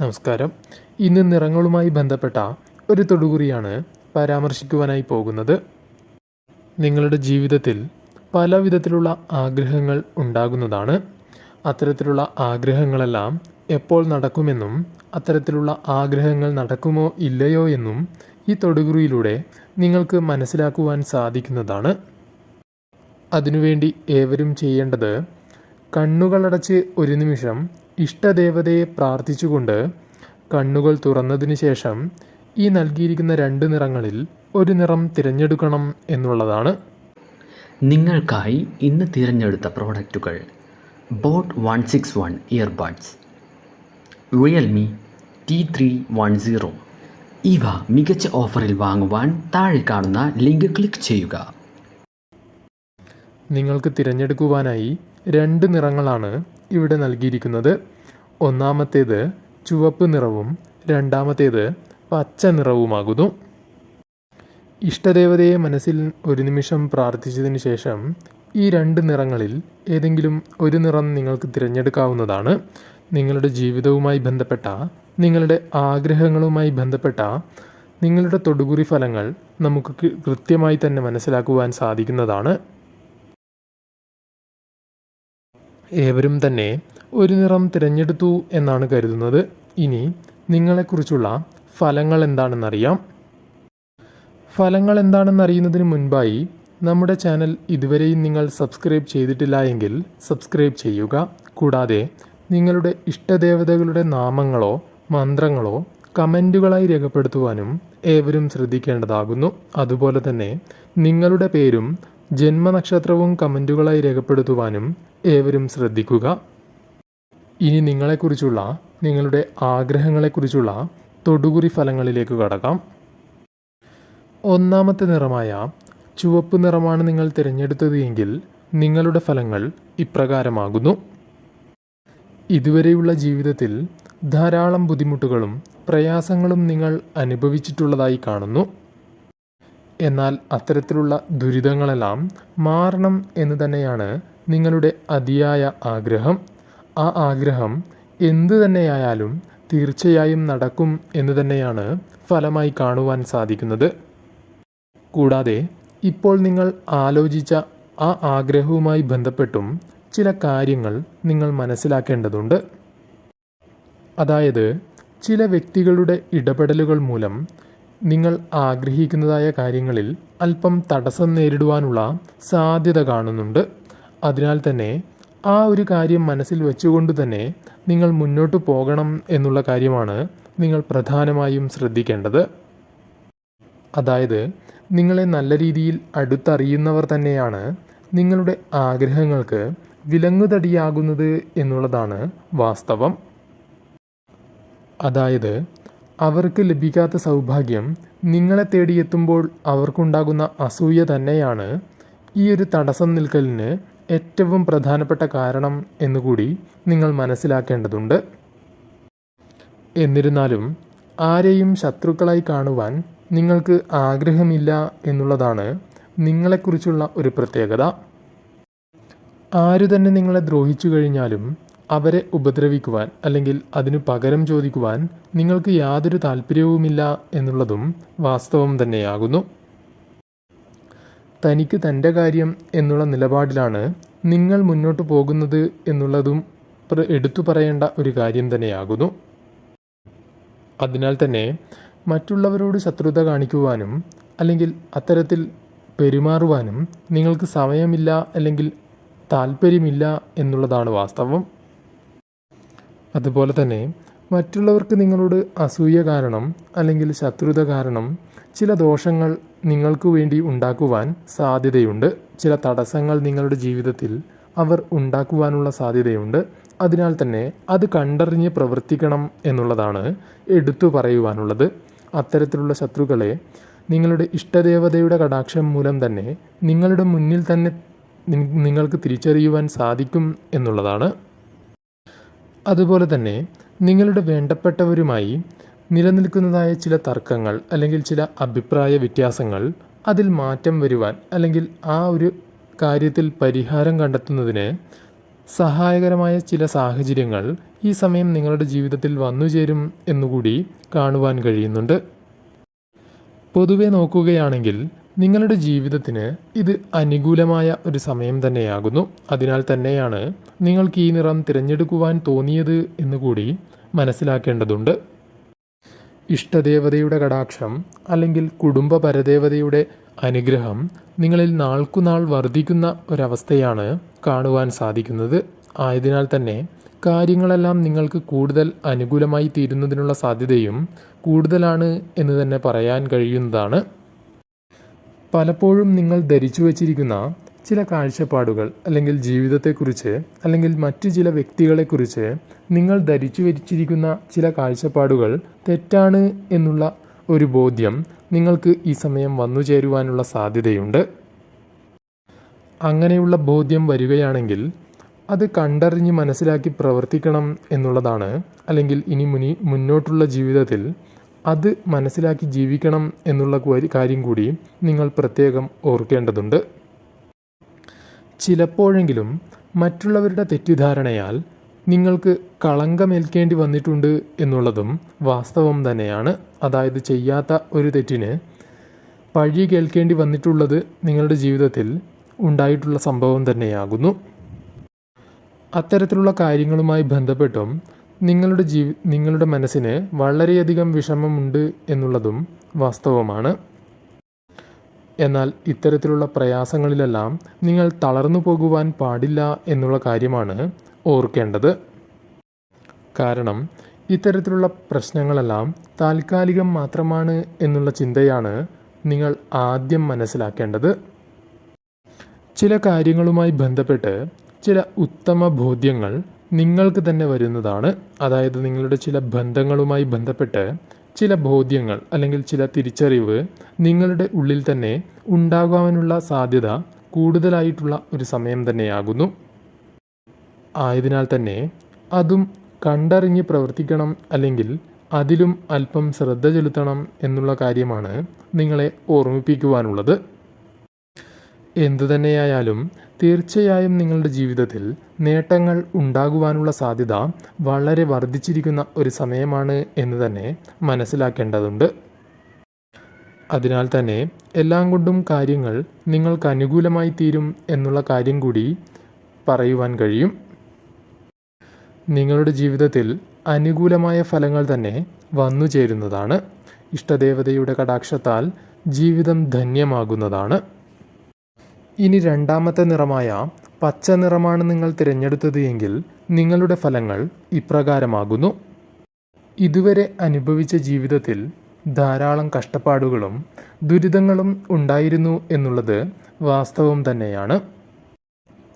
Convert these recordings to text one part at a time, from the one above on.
നമസ്കാരം. ഇന്ന് നിറങ്ങളുമായി ബന്ധപ്പെട്ട ഒരു തൊടുകുറിയാണ് പരാമർശിക്കുവാനായി പോകുന്നത്. നിങ്ങളുടെ ജീവിതത്തിൽ പല വിധത്തിലുള്ള ആഗ്രഹങ്ങൾ ഉണ്ടാകുന്നതാണ്. അത്തരത്തിലുള്ള ആഗ്രഹങ്ങളെല്ലാം എപ്പോൾ നടക്കുമെന്നും അത്തരത്തിലുള്ള ആഗ്രഹങ്ങൾ നടക്കുമോ ഇല്ലയോ എന്നും ഈ തൊടുകുറിയിലൂടെ നിങ്ങൾക്ക് മനസ്സിലാക്കുവാൻ സാധിക്കുന്നതാണ്. അതിനുവേണ്ടി ഏവരും ചെയ്യേണ്ടത് കണ്ണുകളടച്ച് ഒരു നിമിഷം ഇഷ്ടദേവതയെ പ്രാർത്ഥിച്ചുകൊണ്ട് കണ്ണുകൾ തുറന്നതിന് ശേഷം ഈ നൽകിയിരിക്കുന്ന രണ്ട് നിറങ്ങളിൽ ഒരു നിറം തിരഞ്ഞെടുക്കണം എന്നുള്ളതാണ്. നിങ്ങൾക്കായി ഇന്ന് തിരഞ്ഞെടുത്ത പ്രോഡക്റ്റുകൾ boat one six one earbuds Realme T three one zero. ഇവ മികച്ച ഓഫറിൽ വാങ്ങുവാൻ താഴെ കാണുന്ന ലിങ്ക് ക്ലിക്ക് ചെയ്യുക. നിങ്ങൾക്ക് തിരഞ്ഞെടുക്കുവാനായി രണ്ട് നിറങ്ങളാണ് ഇവിടെ നൽകിയിരിക്കുന്നത് ഒന്നാമത്തേത് ചുവപ്പ് നിറവും രണ്ടാമത്തേത് പച്ച നിറവുമാകുന്നു. ഇഷ്ടദേവതയെ മനസ്സിൽ ഒരു നിമിഷം പ്രാർത്ഥിച്ചതിന് ശേഷം ഈ രണ്ട് നിറങ്ങളിൽ ഏതെങ്കിലും ഒരു നിറം നിങ്ങൾക്ക് തിരഞ്ഞെടുക്കാവുന്നതാണ്. നിങ്ങളുടെ ജീവിതവുമായി ബന്ധപ്പെട്ട നിങ്ങളുടെ ആഗ്രഹങ്ങളുമായി ബന്ധപ്പെട്ട നിങ്ങളുടെ തൊടുകുറി ഫലങ്ങൾ നമുക്ക് കൃത്യമായി തന്നെ മനസ്സിലാക്കുവാൻ സാധിക്കുന്നതാണ്. ഏവരും തന്നെ ഒരു നിറം തിരഞ്ഞെടുത്തു എന്നാണ് കരുതുന്നത്. ഇനി നിങ്ങളെക്കുറിച്ചുള്ള ഫലങ്ങൾ എന്താണെന്നറിയാം. ഫലങ്ങൾ എന്താണെന്ന് അറിയുന്നതിന് മുൻപായി നമ്മുടെ ചാനൽ ഇതുവരെയും നിങ്ങൾ സബ്സ്ക്രൈബ് ചെയ്തിട്ടില്ല എങ്കിൽ സബ്സ്ക്രൈബ് ചെയ്യുക. കൂടാതെ നിങ്ങളുടെ ഇഷ്ടദേവതകളുടെ നാമങ്ങളോ മന്ത്രങ്ങളോ കമന്റുകളായി രേഖപ്പെടുത്തുവാനും ഏവരും ശ്രദ്ധിക്കേണ്ടതാകുന്നു. അതുപോലെ തന്നെ നിങ്ങളുടെ പേരും ജന്മനക്ഷത്രവും കമന്റുകളായി രേഖപ്പെടുത്തുവാനും ഏവരും ശ്രദ്ധിക്കുക. ഇനി നിങ്ങളെക്കുറിച്ചുള്ള നിങ്ങളുടെ ആഗ്രഹങ്ങളെക്കുറിച്ചുള്ള തൊടുകുറി ഫലങ്ങളിലേക്ക് കടക്കാം. ഒന്നാമത്തെ നിറമായ ചുവപ്പ് നിറമാണ് നിങ്ങൾ തിരഞ്ഞെടുത്തത് എങ്കിൽ നിങ്ങളുടെ ഫലങ്ങൾ ഇപ്രകാരമാകുന്നു. ഇതുവരെയുള്ള ജീവിതത്തിൽ ധാരാളം ബുദ്ധിമുട്ടുകളും പ്രയാസങ്ങളും നിങ്ങൾ അനുഭവിച്ചിട്ടുള്ളതായി കാണുന്നു. എന്നാൽ അത്തരത്തിലുള്ള ദുരിതങ്ങളെല്ലാം മാറണം എന്ന് തന്നെയാണ് നിങ്ങളുടെ അതിയായ ആഗ്രഹം. ആ ആഗ്രഹം എന്തു തന്നെയായാലും തീർച്ചയായും നടക്കും എന്ന് തന്നെയാണ് ഫലമായി കാണുവാൻ സാധിക്കുന്നത്. കൂടാതെ ഇപ്പോൾ നിങ്ങൾ ആലോചിച്ച ആ ആഗ്രഹവുമായി ബന്ധപ്പെട്ടും ചില കാര്യങ്ങൾ നിങ്ങൾ മനസ്സിലാക്കേണ്ടതുണ്ട്. അതായത് ചില വ്യക്തികളുടെ ഇടപെടലുകൾ മൂലം നിങ്ങൾ ആഗ്രഹിക്കുന്നതായ കാര്യങ്ങളിൽ അല്പം തടസ്സം നേരിടുവാനുള്ള സാധ്യത കാണുന്നുണ്ട്. അതിനാൽ തന്നെ ആ ഒരു കാര്യം മനസ്സിൽ വെച്ചുകൊണ്ട് തന്നെ നിങ്ങൾ മുന്നോട്ട് പോകണം എന്നുള്ള കാര്യമാണ് നിങ്ങൾ പ്രധാനമായും ശ്രദ്ധിക്കേണ്ടത്. അതായത് നിങ്ങളെ നല്ല രീതിയിൽ അടുത്തറിയുന്നവർ തന്നെയാണ് നിങ്ങളുടെ ആഗ്രഹങ്ങൾക്ക് വിലങ്ങുതടിയാകുന്നത് എന്നുള്ളതാണ് വാസ്തവം. അതായത് അവർക്ക് ലഭിക്കാത്ത സൗഭാഗ്യം നിങ്ങളെ തേടിയെത്തുമ്പോൾ അവർക്കുണ്ടാകുന്ന അസൂയ തന്നെയാണ് ഈ ഒരു തടസ്സം നിൽക്കലിന് ഏറ്റവും പ്രധാനപ്പെട്ട കാരണം എന്നുകൂടി നിങ്ങൾ മനസ്സിലാക്കേണ്ടതുണ്ട്. എന്നിരുന്നാലും ആരെയും ശത്രുക്കളായി കാണുവാൻ നിങ്ങൾക്ക് ആഗ്രഹമില്ല എന്നുള്ളതാണ് നിങ്ങളെക്കുറിച്ചുള്ള ഒരു പ്രത്യേകത. ആരു തന്നെ നിങ്ങളെ ദ്രോഹിച്ചു കഴിഞ്ഞാലും അവരെ ഉപദ്രവിക്കുവാൻ അല്ലെങ്കിൽ അതിനു പകരം ചോദിക്കുവാൻ നിങ്ങൾക്ക് യാതൊരു താല്പര്യവുമില്ല എന്നുള്ളതും വാസ്തവം തന്നെയാകുന്നു. തനിക്ക് തന്റെ കാര്യം എന്നുള്ള നിലപാടിലാണ് നിങ്ങൾ മുന്നോട്ട് പോകുന്നത് എന്നുള്ളതും എടുത്തു പറയേണ്ട ഒരു കാര്യം തന്നെയാകുന്നു. അതിനാൽ തന്നെ മറ്റുള്ളവരോട് ശത്രുത കാണിക്കുവാനും അല്ലെങ്കിൽ അത്തരത്തിൽ പെരുമാറുവാനും നിങ്ങൾക്ക് സമയമില്ല അല്ലെങ്കിൽ താല്പര്യമില്ല എന്നുള്ളതാണ് വാസ്തവം. അതുപോലെ തന്നെ മറ്റുള്ളവർക്ക് നിങ്ങളോട് അസൂയ കാരണം അല്ലെങ്കിൽ ശത്രുത കാരണം ചില ദോഷങ്ങൾ നിങ്ങൾക്ക് വേണ്ടി ഉണ്ടാക്കുവാൻ സാധ്യതയുണ്ട്. ചില തടസ്സങ്ങൾ നിങ്ങളുടെ ജീവിതത്തിൽ അവർ ഉണ്ടാക്കുവാനുള്ള സാധ്യതയുണ്ട്. അതിനാൽ തന്നെ അത് കണ്ടറിഞ്ഞ് പ്രവർത്തിക്കണം എന്നുള്ളതാണ് എടുത്തു പറയുവാനുള്ളത്. അത്തരത്തിലുള്ള ശത്രുക്കളെ നിങ്ങളുടെ ഇഷ്ടദേവതയുടെ കടാക്ഷം മൂലം തന്നെ നിങ്ങളുടെ മുന്നിൽ തന്നെ നിങ്ങൾക്ക് തിരിച്ചറിയുവാൻ സാധിക്കും എന്നുള്ളതാണ്. അതുപോലെ തന്നെ നിങ്ങളുടെ വേണ്ടപ്പെട്ടവരുമായി നിലനിൽക്കുന്നതായ ചില തർക്കങ്ങൾ അല്ലെങ്കിൽ ചില അഭിപ്രായ വ്യത്യാസങ്ങൾ അതിൽ മാറ്റം വരുവാൻ അല്ലെങ്കിൽ ആ ഒരു കാര്യത്തിൽ പരിഹാരം കണ്ടെത്തുന്നതിന് സഹായകരമായ ചില സാഹചര്യങ്ങൾ ഈ സമയം നിങ്ങളുടെ ജീവിതത്തിൽ വന്നുചേരും എന്നുകൂടി കാണുവാൻ കഴിയുന്നുണ്ട്. പൊതുവെ നോക്കുകയാണെങ്കിൽ നിങ്ങളുടെ ജീവിതത്തിന് ഇത് അനുകൂലമായ ഒരു സമയം തന്നെയാകുന്നു. അതിനാൽ തന്നെയാണ് നിങ്ങൾക്ക് ഈ നിറം തിരഞ്ഞെടുക്കുവാൻ തോന്നിയത് എന്ന് കൂടി മനസ്സിലാക്കേണ്ടതുണ്ട്. ഇഷ്ടദേവതയുടെ കടാക്ഷം അല്ലെങ്കിൽ കുടുംബ പരദേവതയുടെ അനുഗ്രഹം നിങ്ങളിൽ നാൾക്കുനാൾ വർദ്ധിക്കുന്ന ഒരവസ്ഥയാണ് കാണുവാൻ സാധിക്കുന്നത്. ആയതിനാൽ തന്നെ കാര്യങ്ങളെല്ലാം നിങ്ങൾക്ക് കൂടുതൽ അനുകൂലമായി തീരുന്നതിനുള്ള സാധ്യതയും കൂടുതലാണ് എന്ന് തന്നെ പറയാൻ കഴിയുന്നതാണ്. പലപ്പോഴും നിങ്ങൾ ധരിച്ചു വച്ചിരിക്കുന്ന ചില കാഴ്ചപ്പാടുകൾ അല്ലെങ്കിൽ ജീവിതത്തെക്കുറിച്ച് അല്ലെങ്കിൽ മറ്റു ചില വ്യക്തികളെക്കുറിച്ച് നിങ്ങൾ ധരിച്ചു വച്ചിരിക്കുന്ന ചില കാഴ്ചപ്പാടുകൾ തെറ്റാണ് എന്നുള്ള ഒരു ബോധ്യം നിങ്ങൾക്ക് ഈ സമയം വന്നു ചേരുവാനുള്ള സാധ്യതയുണ്ട്. അങ്ങനെയുള്ള ബോധ്യം വരികയാണെങ്കിൽ അത് കണ്ടറിഞ്ഞ് മനസ്സിലാക്കി പ്രവർത്തിക്കണം എന്നുള്ളതാണ് അല്ലെങ്കിൽ ഇനി മുനി മുന്നോട്ടുള്ള ജീവിതത്തിൽ അത് മനസ്സിലാക്കി ജീവിക്കണം എന്നുള്ള കാര്യം കൂടി നിങ്ങൾ പ്രത്യേകം ഓർക്കേണ്ടതുണ്ട്. ചിലപ്പോഴെങ്കിലും മറ്റുള്ളവരുടെ തെറ്റിദ്ധാരണയാൽ നിങ്ങൾക്ക് കളങ്കമേൽക്കേണ്ടി വന്നിട്ടുണ്ട് എന്നുള്ളതും വാസ്തവം തന്നെയാണ്. അതായത് ചെയ്യാത്ത ഒരു തെറ്റിന് പഴി കേൾക്കേണ്ടി വന്നിട്ടുള്ളത് നിങ്ങളുടെ ജീവിതത്തിൽ ഉണ്ടായിട്ടുള്ള സംഭവം തന്നെയാകുന്നു. അത്തരത്തിലുള്ള കാര്യങ്ങളുമായി ബന്ധപ്പെട്ടും നിങ്ങളുടെ ജീവി നിങ്ങളുടെ മനസ്സിന് വളരെയധികം വിഷമമുണ്ട് എന്നുള്ളതും വാസ്തവമാണ്. എന്നാൽ ഇത്തരത്തിലുള്ള പ്രയാസങ്ങളിലെല്ലാം നിങ്ങൾ തളർന്നു പോകുവാൻ പാടില്ല എന്നുള്ള കാര്യമാണ് ഓർക്കേണ്ടത്. കാരണം ഇത്തരത്തിലുള്ള പ്രശ്നങ്ങളെല്ലാം താൽക്കാലികം മാത്രമാണ് എന്നുള്ള ചിന്തയാണ് നിങ്ങൾ ആദ്യം മനസ്സിലാക്കേണ്ടത്. ചില കാര്യങ്ങളുമായി ബന്ധപ്പെട്ട് ചില ഉത്തമ ബോധ്യങ്ങൾ നിങ്ങൾക്ക് തന്നെ വരുന്നതാണ്. അതായത് നിങ്ങളുടെ ചില ബന്ധങ്ങളുമായി ബന്ധപ്പെട്ട് ചില ബോധ്യങ്ങൾ അല്ലെങ്കിൽ ചില തിരിച്ചറിവ് നിങ്ങളുടെ ഉള്ളിൽ തന്നെ ഉണ്ടാകാനുള്ള സാധ്യത കൂടുതലായിട്ടുള്ള ഒരു സമയം തന്നെയാകുന്നു. ആയതിനാൽ തന്നെ അതും കണ്ടറിഞ്ഞ് പ്രവർത്തിക്കണം അല്ലെങ്കിൽ അതിലും അല്പം ശ്രദ്ധ ചെലുത്തണം എന്നുള്ള കാര്യമാണ് നിങ്ങളെ ഓർമ്മിപ്പിക്കുവാനുള്ളത്. എന്തു തന്നെയായാലും തീർച്ചയായും നിങ്ങളുടെ ജീവിതത്തിൽ നേട്ടങ്ങൾ ഉണ്ടാകുവാനുള്ള സാധ്യത വളരെ വർദ്ധിച്ചിരിക്കുന്ന ഒരു സമയമാണ് എന്ന് തന്നെ മനസ്സിലാക്കേണ്ടതുണ്ട്. അതിനാൽ തന്നെ എല്ലാം കൊണ്ടും കാര്യങ്ങൾ നിങ്ങൾക്ക് അനുകൂലമായി തീരും എന്നുള്ള കാര്യം കൂടി പറയുവാൻ കഴിയും. നിങ്ങളുടെ ജീവിതത്തിൽ അനുകൂലമായ ഫലങ്ങൾ തന്നെ വന്നു ചേരുന്നതാണ്. ഇഷ്ടദേവതയുടെ കടാക്ഷത്താൽ ജീവിതം ധന്യമാകുന്നതാണ്. ഇനി രണ്ടാമത്തെ നിറമായ പച്ച നിറമാണ് നിങ്ങൾ തിരഞ്ഞെടുത്തത് എങ്കിൽ നിങ്ങളുടെ ഫലങ്ങൾ ഇപ്രകാരമാകുന്നു. ഇതുവരെ അനുഭവിച്ച ജീവിതത്തിൽ ധാരാളം കഷ്ടപ്പാടുകളും ദുരിതങ്ങളും ഉണ്ടായിരുന്നു എന്നുള്ളത് വാസ്തവം തന്നെയാണ്.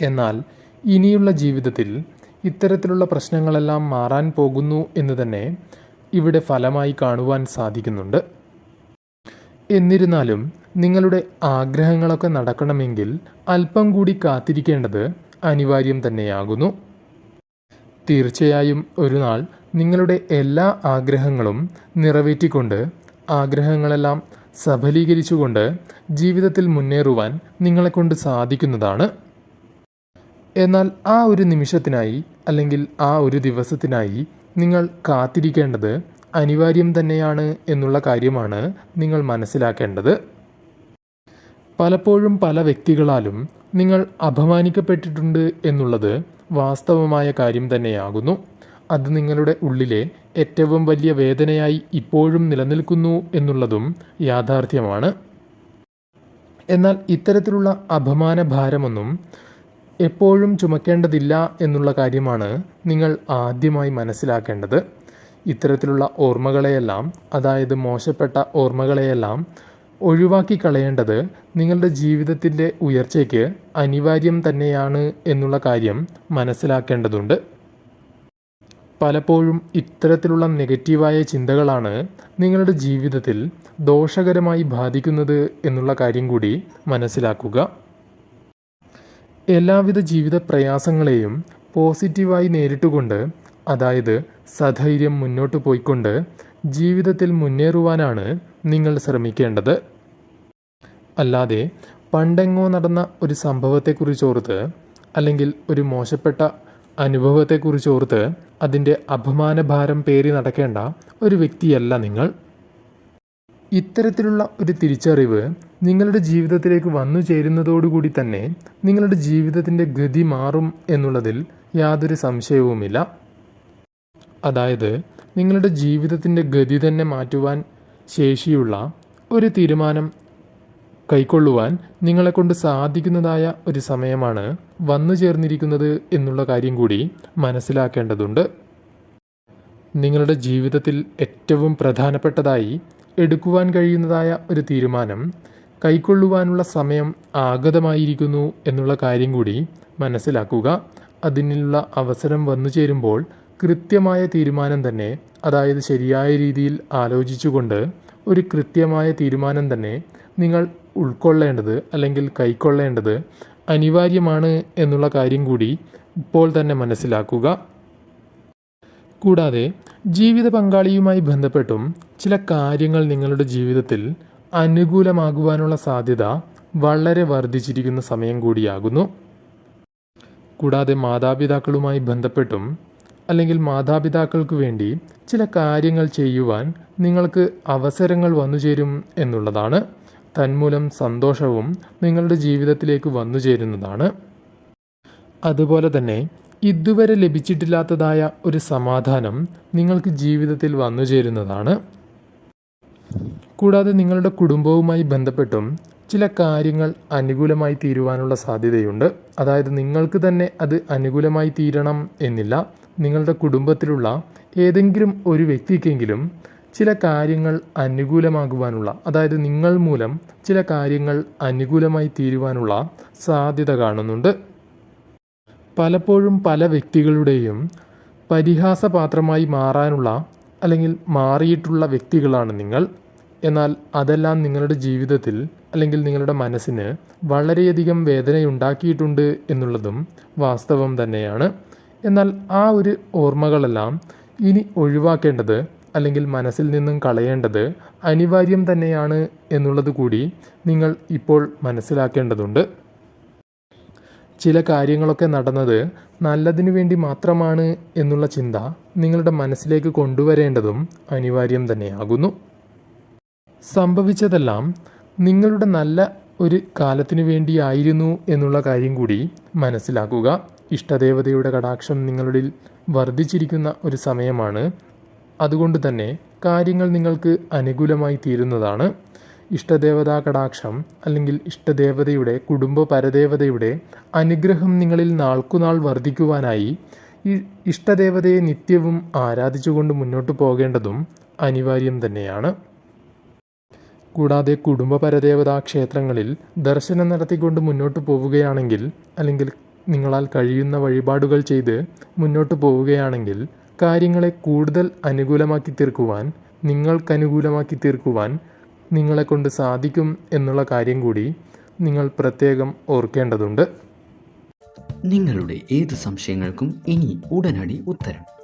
എന്നാൽ ഇനിയുള്ള ജീവിതത്തിൽ ഇത്തരത്തിലുള്ള പ്രശ്നങ്ങളെല്ലാം മാറാൻ പോകുന്നു എന്ന് തന്നെ ഇവിടെ ഫലമായി കാണുവാൻ സാധിക്കുന്നുണ്ട്. എന്നിരുന്നാലും നിങ്ങളുടെ ആഗ്രഹങ്ങളൊക്കെ നടക്കണമെങ്കിൽ അല്പം കൂടി കാത്തിരിക്കേണ്ടത് അനിവാര്യം തന്നെയാകുന്നു. തീർച്ചയായും ഒരു നാൾ നിങ്ങളുടെ എല്ലാ ആഗ്രഹങ്ങളും നിറവേറ്റിക്കൊണ്ട് ആഗ്രഹങ്ങളെല്ലാം സഫലീകരിച്ചുകൊണ്ട് ജീവിതത്തിൽ മുന്നേറുവാൻ നിങ്ങളെക്കൊണ്ട് സാധിക്കുന്നതാണ്. എന്നാൽ ആ ഒരു നിമിഷത്തിനായി അല്ലെങ്കിൽ ആ ഒരു ദിവസത്തിനായി നിങ്ങൾ കാത്തിരിക്കേണ്ടത് അനിവാര്യം തന്നെയാണ് എന്നുള്ള കാര്യമാണ് നിങ്ങൾ മനസ്സിലാക്കേണ്ടത്. പലപ്പോഴും പല വ്യക്തികളാലും നിങ്ങൾ അപമാനിക്കപ്പെട്ടിട്ടുണ്ട് എന്നുള്ളത് വാസ്തവമായ കാര്യം തന്നെയാകുന്നു. അത് നിങ്ങളുടെ ഉള്ളിലെ ഏറ്റവും വലിയ വേദനയായി ഇപ്പോഴും നിലനിൽക്കുന്നു എന്നുള്ളതും യാഥാർത്ഥ്യമാണ്. എന്നാൽ ഇത്തരത്തിലുള്ള അപമാന ഭാരമൊന്നും എപ്പോഴും ചുമക്കേണ്ടതില്ല എന്നുള്ള കാര്യമാണ് നിങ്ങൾ ആദ്യമായി മനസ്സിലാക്കേണ്ടത്. ഇത്തരത്തിലുള്ള ഓർമ്മകളെയെല്ലാം അതായത് മോശപ്പെട്ട ഓർമ്മകളെയെല്ലാം ഒഴിവാക്കി കളയേണ്ടത് നിങ്ങളുടെ ജീവിതത്തിന്റെ ഉയർച്ചയ്ക്ക് അനിവാര്യം തന്നെയാണ് എന്നുള്ള കാര്യം മനസ്സിലാക്കേണ്ടതുണ്ട്. പലപ്പോഴും ഇത്തരത്തിലുള്ള നെഗറ്റീവായ ചിന്തകളാണ് നിങ്ങളുടെ ജീവിതത്തിൽ ദോഷകരമായി ബാധിക്കുന്നത് എന്നുള്ള കാര്യം കൂടി മനസ്സിലാക്കുക. എല്ലാവിധ ജീവിത പ്രയാസങ്ങളെയും പോസിറ്റീവായി നേരിട്ടുകൊണ്ട് അതായത് സധൈര്യം മുന്നോട്ട് പോയിക്കൊണ്ട് ജീവിതത്തിൽ മുന്നേറുവാനാണ് നിങ്ങൾ ശ്രമിക്കേണ്ടത്. അല്ലാതെ പണ്ടെങ്ങോ നടന്ന ഒരു സംഭവത്തെക്കുറിച്ചോർത്ത് അല്ലെങ്കിൽ ഒരു മോശപ്പെട്ട അനുഭവത്തെക്കുറിച്ച് ഓർത്ത് അതിന്റെ അപമാനഭാരം പേറി നടക്കേണ്ട ഒരു വ്യക്തിയല്ല നിങ്ങൾ. ഇത്തരത്തിലുള്ള ഒരു തിരിച്ചറിവ് നിങ്ങളുടെ ജീവിതത്തിലേക്ക് വന്നു ചേരുന്നതോടുകൂടി തന്നെ നിങ്ങളുടെ ജീവിതത്തിന്റെ ഗതി മാറും എന്നുള്ളതിൽ യാതൊരു സംശയവുമില്ല. അതായത് നിങ്ങളുടെ ജീവിതത്തിന്റെ ഗതി തന്നെ മാറ്റുവാൻ ശേഷിയുള്ള ഒരു തീരുമാനം കൈക്കൊള്ളുവാൻ നിങ്ങളെക്കൊണ്ട് സാധിക്കുന്നതായ ഒരു സമയമാണ് വന്നു ചേർന്നിരിക്കുന്നത് എന്നുള്ള കാര്യം കൂടി മനസ്സിലാക്കേണ്ടതുണ്ട്. നിങ്ങളുടെ ജീവിതത്തിൽ ഏറ്റവും പ്രധാനപ്പെട്ടതായി എടുക്കുവാൻ കഴിയുന്നതായ ഒരു തീരുമാനം കൈക്കൊള്ളുവാനുള്ള സമയം ആഗതമായിരിക്കുന്നു എന്നുള്ള കാര്യം കൂടി മനസ്സിലാക്കുക. അതിനുള്ള അവസരം വന്നു ചേരുമ്പോൾ കൃത്യമായ തീരുമാനം തന്നെ അതായത് ശരിയായ രീതിയിൽ ആലോചിച്ചുകൊണ്ട് ഒരു കൃത്യമായ തീരുമാനം തന്നെ നിങ്ങൾ ഉൾക്കൊള്ളേണ്ടത് അല്ലെങ്കിൽ കൈക്കൊള്ളേണ്ടത് അനിവാര്യമാണ് എന്നുള്ള കാര്യം കൂടി ഇപ്പോൾ തന്നെ മനസ്സിലാക്കുക. കൂടാതെ ജീവിത പങ്കാളിയുമായി ബന്ധപ്പെട്ടും ചില കാര്യങ്ങൾ നിങ്ങളുടെ ജീവിതത്തിൽ അനുകൂലമാകുവാനുള്ള സാധ്യത വളരെ വർദ്ധിച്ചിരിക്കുന്ന സമയം കൂടിയാകുന്നു. കൂടാതെ മാതാപിതാക്കളുമായി ബന്ധപ്പെട്ടും അല്ലെങ്കിൽ മാതാപിതാക്കൾക്ക് വേണ്ടി ചില കാര്യങ്ങൾ ചെയ്യുവാൻ നിങ്ങൾക്ക് അവസരങ്ങൾ വന്നു ചേരും എന്നുള്ളതാണ്. തന്മൂലം സന്തോഷവും നിങ്ങളുടെ ജീവിതത്തിലേക്ക് വന്നു ചേരുന്നതാണ്. അതുപോലെ തന്നെ ഇതുവരെ ലഭിച്ചിട്ടില്ലാത്തതായ ഒരു സമാധാനം നിങ്ങൾക്ക് ജീവിതത്തിൽ വന്നു ചേരുന്നതാണ്. കൂടാതെ നിങ്ങളുടെ കുടുംബവുമായി ബന്ധപ്പെട്ടും ചില കാര്യങ്ങൾ അനുകൂലമായി തീരുവാനുള്ള സാധ്യതയുണ്ട്. അതായത് നിങ്ങൾക്ക് തന്നെ അത് അനുകൂലമായി തീരണം എന്നില്ല. നിങ്ങളുടെ കുടുംബത്തിലുള്ള ഏതെങ്കിലും ഒരു വ്യക്തിക്കെങ്കിലും ചില കാര്യങ്ങൾ അനുകൂലമാകുവാനുള്ള അതായത് നിങ്ങൾ മൂലം ചില കാര്യങ്ങൾ അനുകൂലമായി തീരുവാനുള്ള സാധ്യത കാണുന്നുണ്ട്. പലപ്പോഴും പല വ്യക്തികളുടെയും പരിഹാസപാത്രമായി മാറാനുള്ള അല്ലെങ്കിൽ മാറിയിട്ടുള്ള വ്യക്തികളാണ് നിങ്ങൾ. എന്നാൽ അതെല്ലാം നിങ്ങളുടെ ജീവിതത്തിൽ അല്ലെങ്കിൽ നിങ്ങളുടെ മനസ്സിന് വളരെയധികം വേദനയുണ്ടാക്കിയിട്ടുണ്ട് എന്നുള്ളതും വാസ്തവം തന്നെയാണ്. എന്നാൽ ആ ഒരു ഓർമ്മകളെല്ലാം ഇനി ഒഴിവാക്കേണ്ടത് അല്ലെങ്കിൽ മനസ്സിൽ നിന്നും കളയേണ്ടത് അനിവാര്യം തന്നെയാണ് എന്നുള്ളത് കൂടി നിങ്ങൾ ഇപ്പോൾ മനസ്സിലാക്കേണ്ടതുണ്ട്. ചില കാര്യങ്ങളൊക്കെ നടന്നത് നല്ലതിനു വേണ്ടി മാത്രമാണ് എന്നുള്ള ചിന്ത നിങ്ങളുടെ മനസ്സിലേക്ക് കൊണ്ടുവരേണ്ടതും അനിവാര്യം തന്നെയാകുന്നു. സംഭവിച്ചതെല്ലാം നിങ്ങളുടെ നല്ല ഒരു കാലത്തിനു വേണ്ടിയായിരുന്നു എന്നുള്ള കാര്യം കൂടി മനസ്സിലാക്കുക. ഇഷ്ടദേവതയുടെ കടാക്ഷം നിങ്ങളുടെ വർദ്ധിച്ചിരിക്കുന്ന ഒരു സമയമാണ്. അതുകൊണ്ട് തന്നെ കാര്യങ്ങൾ നിങ്ങൾക്ക് അനുകൂലമായി തീരുന്നതാണ്. ഇഷ്ടദേവതാ കടാക്ഷം അല്ലെങ്കിൽ ഇഷ്ടദേവതയുടെ കുടുംബ പരദേവതയുടെ അനുഗ്രഹം നിങ്ങളിൽ നാൾക്കുനാൾ വർദ്ധിക്കുവാനായി ഇഷ്ടദേവതയെ നിത്യവും ആരാധിച്ചുകൊണ്ട് മുന്നോട്ട് പോകേണ്ടതും അനിവാര്യം തന്നെയാണ്. കൂടാതെ കുടുംബ പരദേവതാ ക്ഷേത്രങ്ങളിൽ ദർശനം നടത്തിക്കൊണ്ട് മുന്നോട്ട് പോവുകയാണെങ്കിൽ അല്ലെങ്കിൽ നിങ്ങളാൽ കഴിയുന്ന വഴിപാടുകൾ ചെയ്ത് മുന്നോട്ട് പോവുകയാണെങ്കിൽ കാര്യങ്ങളെ കൂടുതൽ അനുകൂലമാക്കി തീർക്കുവാൻ നിങ്ങൾക്കനുകൂലമാക്കി തീർക്കുവാൻ നിങ്ങളെക്കൊണ്ട് സാധിക്കും എന്നുള്ള കാര്യം കൂടി നിങ്ങൾ പ്രത്യേകം ഓർക്കേണ്ടതുണ്ട്. നിങ്ങളുടെ ഏത് സംശയങ്ങൾക്കും ഇനി ഉടനടി ഉത്തരം.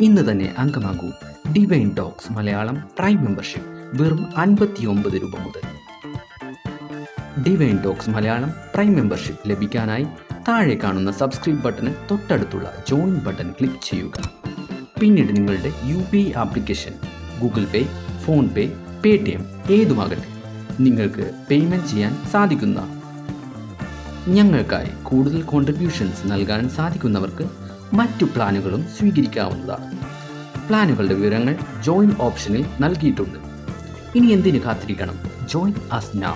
ഇന്ന് തന്നെ അംഗമാകൂ Divine Talks Malayalam prime membership വെറും അൻപത്തി ഒമ്പത് രൂപ മുതൽ. Divine Talks Malayalam prime membership ലഭിക്കാനായി താഴെ കാണുന്ന സബ്സ്ക്രൈബ് ബട്ടന് തൊട്ടടുത്തുള്ള ജോയിൻ ബട്ടൺ ക്ലിക്ക് ചെയ്യുക. പിന്നീട് നിങ്ങളുടെ U P application Google Pay PhonePe Paytm ഏതുമാകട്ടെ നിങ്ങൾക്ക് പേയ്മെന്റ് ചെയ്യാൻ സാധിക്കുന്ന. ഞങ്ങൾക്കായി കൂടുതൽ കോൺട്രിബ്യൂഷൻസ് നൽകാൻ സാധിക്കുന്നവർക്ക് മറ്റു പ്ലാനുകളും സ്വീകരിക്കാവുന്നതാണ്. പ്ലാനുകളുടെ വിവരങ്ങൾ ജോയിൻ ഓപ്ഷനിൽ നൽകിയിട്ടുണ്ട്. ഇനി എന്തിനു കാത്തിരിക്കണം? Join us now